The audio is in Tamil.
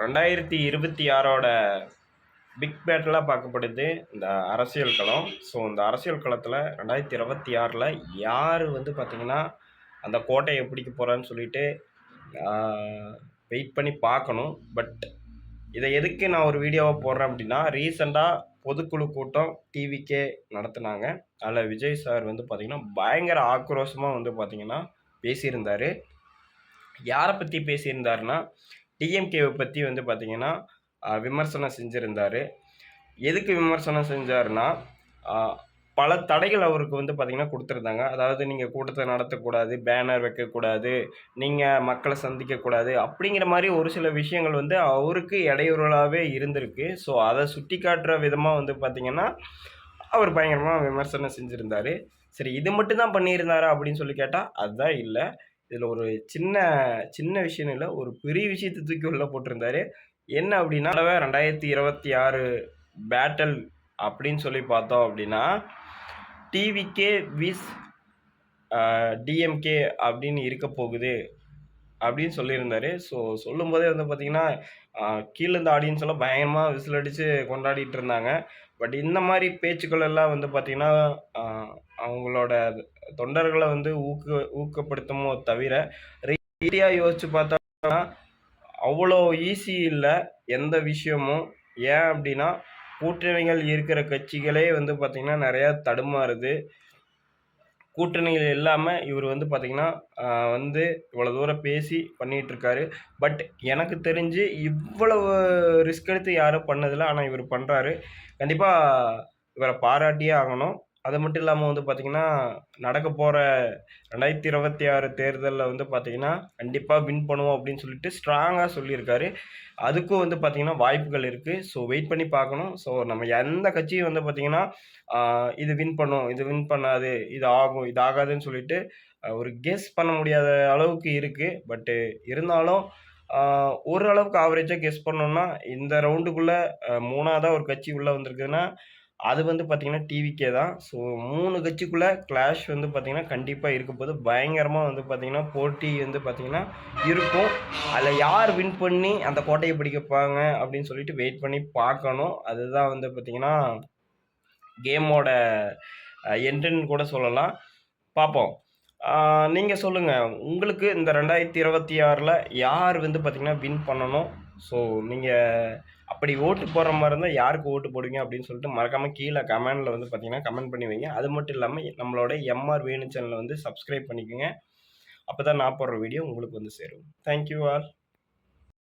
ரெண்டாயிரத்தி இருபத்தி ஆறோட பிக் பேட்டலாக பார்க்கப்படுது இந்த அரசியல் களம். ஸோ இந்த அரசியல் களத்தில் ரெண்டாயிரத்தி இருபத்தி ஆறில் யார் வந்து பார்த்திங்கன்னா அந்த கோட்டையை பிடிக்க போகிறான்னு சொல்லிட்டு வெயிட் பண்ணி பார்க்கணும். பட் இதை எதுக்கு நான் ஒரு வீடியோவை போடுறேன் அப்படின்னா ரீசெண்டாக பொதுக்குழு கூட்டம் டிவிக்கே நடத்துனாங்க. அதில் விஜய் சார் வந்து பார்த்திங்கன்னா பயங்கர ஆக்ரோஷமாக வந்து பார்த்திங்கன்னா பேசியிருந்தார். யாரை பற்றி பேசியிருந்தாருன்னா டிஎம்கேவை பற்றி வந்து பார்த்திங்கன்னா விமர்சனம் செஞ்சுருந்தார். எதுக்கு விமர்சனம் செஞ்சாருன்னா பல தடைகள் அவருக்கு வந்து பார்த்திங்கன்னா கொடுத்துருந்தாங்க. அதாவது நீங்கள் கூட்டத்தை நடத்தக்கூடாது பேனர் வைக்கக்கூடாது நீங்கள் மக்களை சந்திக்கக்கூடாது அப்படிங்கிற மாதிரி ஒரு சில விஷயங்கள் வந்து அவருக்கு இடையூறலாகவே இருந்திருக்கு. ஸோ அதை சுட்டி காட்டுற விதமாக வந்து பார்த்திங்கன்னா அவர் பயங்கரமாக விமர்சனம் செஞ்சுருந்தார். சரி இது மட்டும் தான் பண்ணியிருந்தாரா அப்படின்னு சொல்லி கேட்டால் அதுதான் இல்லை. இதில் ஒரு சின்ன சின்ன விஷயம் இல்லை ஒரு பெரிய விஷயத்தை தூக்கி உள்ள போட்டிருந்தாரு. என்ன அப்படின்னா ரெண்டாயிரத்தி இருபத்தி ஆறு பேட்டல் அப்படின்னு சொல்லி பார்த்தோம் அப்படின்னா டிவிகே விஸ் டிஎம்கே அப்படின்னு இருக்க போகுது அப்படின்னு சொல்லியிருந்தாரு. ஸோ சொல்லும்போதே வந்து பார்த்திங்கன்னா கீழே இந்த ஆடியன்ஸ் எல்லாம் பயங்கரமாக விசில் அடித்து கொண்டாடிட்டு இருந்தாங்க. பட் இந்த மாதிரி பேச்சுக்கள் எல்லாம் வந்து பார்த்திங்கன்னா அவங்களோட தொண்டர்களை வந்து ஊக்க ஊக்கப்படுத்துமோ தவிர ரீதியாக யோசித்து பார்த்தோம்னா அவ்வளோ ஈஸி இல்லை எந்த விஷயமும். ஏன் அப்படின்னா கூட்டணிகள் இருக்கிற கட்சிகளே வந்து பார்த்திங்கன்னா நிறையா தடுமாறுது. கூட்டணிகள் இல்லாமல் இவர் வந்து பார்த்திங்கன்னா வந்து இவ்வளோ தூரம் பேசி பண்ணிகிட்ருக்காரு பட் எனக்கு தெரிஞ்சு இவ்வளவு ரிஸ்க் எடுத்து யாரும் பண்ணதில்லை. ஆனால் இவர் பண்ணுறாரு கண்டிப்பாக இவரை பாராட்டியே ஆகணும். அது மட்டும் இல்லாமல் வந்து பார்த்திங்கன்னா நடக்க போகிற ரெண்டாயிரத்தி இருபத்தி ஆறு தேர்தலில் வந்து பார்த்திங்கன்னா கண்டிப்பாக வின் பண்ணுவோம் அப்படின்னு சொல்லிட்டு ஸ்ட்ராங்காக சொல்லியிருக்காரு. அதுக்கும் வந்து பார்த்திங்கன்னா வாய்ப்புகள் இருக்குது ஸோ வெயிட் பண்ணி பார்க்கணும். ஸோ நம்ம எந்த கட்சியும் வந்து பார்த்திங்கன்னா இது வின் பண்ணும் இது வின் பண்ணாது இது ஆகும் இது ஆகாதுன்னு சொல்லிட்டு ஒரு கெஸ் பண்ண முடியாத அளவுக்கு இருக்குது பட்டு இருந்தாலும் ஓரளவுக்கு ஆவரேஜாக கெஸ் பண்ணோம்னா இந்த ரவுண்டுக்குள்ளே மூணாவதாக ஒரு கட்சி உள்ளே வந்திருக்குதுன்னா அது வந்து பார்த்திங்கன்னா டிவிக்கே தான். ஸோ மூணு கட்சிக்குள்ளே கிளாஷ் வந்து பார்த்திங்கன்னா கண்டிப்பாக இருக்க போது பயங்கரமாக வந்து பார்த்திங்கன்னா போட்டி வந்து பார்த்திங்கன்னா இருக்கும். அதில் யார் வின் பண்ணி அந்த கோட்டையை பிடிக்கப்பாங்க அப்படின்னு சொல்லிட்டு வெயிட் பண்ணி பார்க்கணும். அதுதான் வந்து பார்த்திங்கன்னா கேமோட என்ட்ரன் கூட சொல்லலாம். பார்ப்போம். நீங்கள் சொல்லுங்கள் உங்களுக்கு இந்த ரெண்டாயிரத்தி இருபத்தி ஆறில் யார் வந்து பார்த்திங்கன்னா வின் பண்ணணும்? ஸோ நீங்கள் அப்படி ஓட்டு போடுற மாதிரி இருந்தால் யாருக்கு ஓட்டு போடுவீங்க அப்படின்னு சொல்லிட்டு மறக்காமல் கீழே கமெண்டில் வந்து பார்த்தீங்கன்னா கமெண்ட் பண்ணி வைங்க. அது மட்டும் இல்லாமல் நம்மளோட எம்ஆர் வேணு சேனலை வந்து சப்ஸ்கிரைப் பண்ணிக்கோங்க. அப்போ தான் நான் போடுற வீடியோ உங்களுக்கு வந்து சேரும். Thank you all